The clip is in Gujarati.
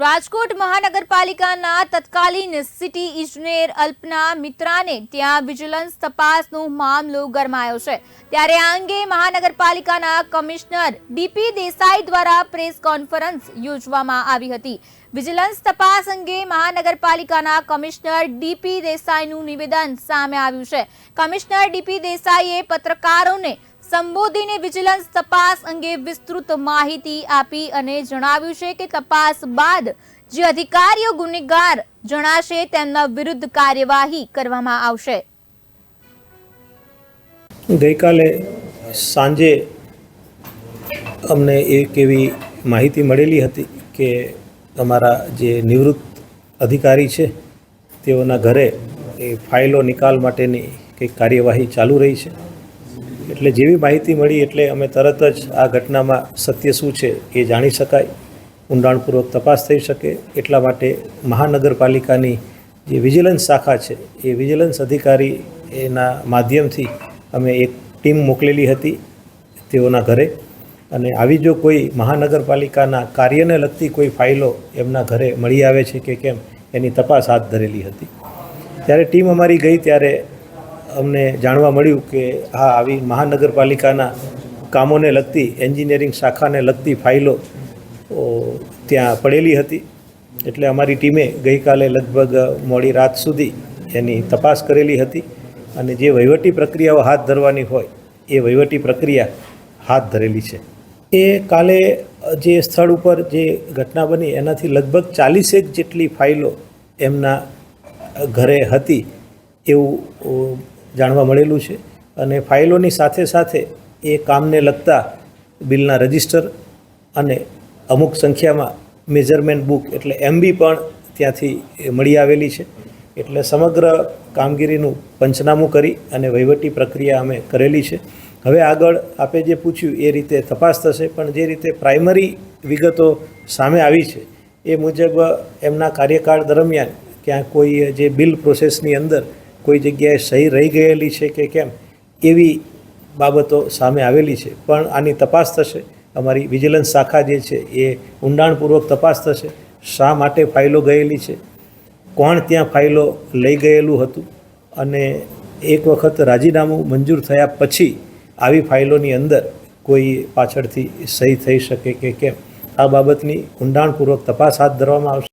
રાજકોટ મહાનગરપાલિકાના તત્કાલીન સિટી ઇજનેર અલ્પના મિત્રાને ત્યાં વિજિલન્સ તપાસનો મામલો ગરમાયો છે. ત્યારે આ અંગે મહાનગરપાલિકાના કમિશનર ડીપી દેસાઈ દ્વારા પ્રેસ કોન્ફરન્સ યોજવામાં આવી હતી. વિજિલન્સ તપાસ અંગે મહાનગરપાલિકાના કમિશનર ડીપી દેસાઈનું નિવેદન સામે આવ્યું છે. કમિશનર ડીપી દેસાઈએ પત્રકારોને સંબોધીને વિજિલન્સ તપાસ અંગે વિસ્તૃત માહિતી આપી અને જણાવ્યું છે કે તપાસ બાદ જે અધિકારીઓ ગુનેગાર જણાશે તેમના વિરુદ્ધ કાર્યવાહી કરવામાં આવશે. ગઈકાલે સાંજે અમને એક એવી માહિતી મળેલી હતી કે અમારા જે નિવૃત્ત અધિકારી છે, તેઓના ઘરે એ ફાઇલો નિકાલ માટેની કંઈક કાર્યવાહી ચાલુ રહી છે. એટલે જેવી માહિતી મળી એટલે અમે તરત જ આ ઘટનામાં સત્ય શું છે એ જાણી શકાય, ઊંડાણપૂર્વક તપાસ થઈ શકે. એટલા માટે મહાનગરપાલિકાની જે વિજિલન્સ શાખા છે એ વિજિલન્સ અધિકારી એના માધ્યમથી અમે એક ટીમ મોકલેલી હતી તેઓના ઘરે. અને આવી જો કોઈ મહાનગરપાલિકાના કાર્યને લગતી કોઈ ફાઇલો એમના ઘરે મળી આવે છે કે કેમ, એની તપાસ હાથ ધરેલી હતી. ત્યારે ટીમ અમારી ગઈ ત્યારે અમને જાણવા મળ્યું કે હા, આવી મહાનગરપાલિકાના કામોને લગતી, એન્જિનિયરિંગ શાખાને લગતી ફાઇલો ત્યાં પડેલી હતી. એટલે અમારી ટીમે ગઈકાલે લગભગ મોડી રાત સુધી એની તપાસ કરેલી હતી અને જે વહીવટી પ્રક્રિયાઓ હાથ ધરવાની હોય, એ વહીવટી પ્રક્રિયા હાથ ધરેલી છે. એ કાલે જે સ્થળ ઉપર જે ઘટના બની, એનાથી લગભગ ચાલીસેક જેટલી ફાઇલો એમના ઘરે હતી એવું જાણવા મળેલું છે અને ફાઇલોની સાથે સાથે એ કામને લગતા બિલના રજિસ્ટર અને અમુક સંખ્યામાં મેજરમેન્ટ બુક એટલે એમબી પણ ત્યાંથી મળી આવેલી છે. એટલે સમગ્ર કામગીરીનું પંચનામું કરી અને વહીવટી પ્રક્રિયા અમે કરેલી છે. હવે આગળ આપે જે પૂછ્યું એ રીતે તપાસ થશે, પણ જે રીતે પ્રાઇમરી વિગતો સામે આવી છે, એ મુજબ એમના કાર્યકાળ દરમિયાન ક્યાં કોઈ જે બિલ પ્રોસેસની અંદર કોઈ જગ્યાએ સહી રહી ગયેલી છે કે કેમ, એવી બાબતો સામે આવેલી છે. પણ આની તપાસ થશે. અમારી વિજિલન્સ શાખા જે છે એ ઊંડાણપૂર્વક તપાસ થશે. શા માટે ફાઇલો ગયેલી છે? કોણ ત્યાં ફાઇલો લઈ ગયેલું હતું? અને એક વખત રાજીનામું મંજૂર થયા પછી આવી ફાઇલોની અંદર કોઈ પાછળથી સહી થઈ શકે કે કેમ? આ બાબતની ઊંડાણપૂર્વક તપાસ હાથ ધરવામાં આવશે.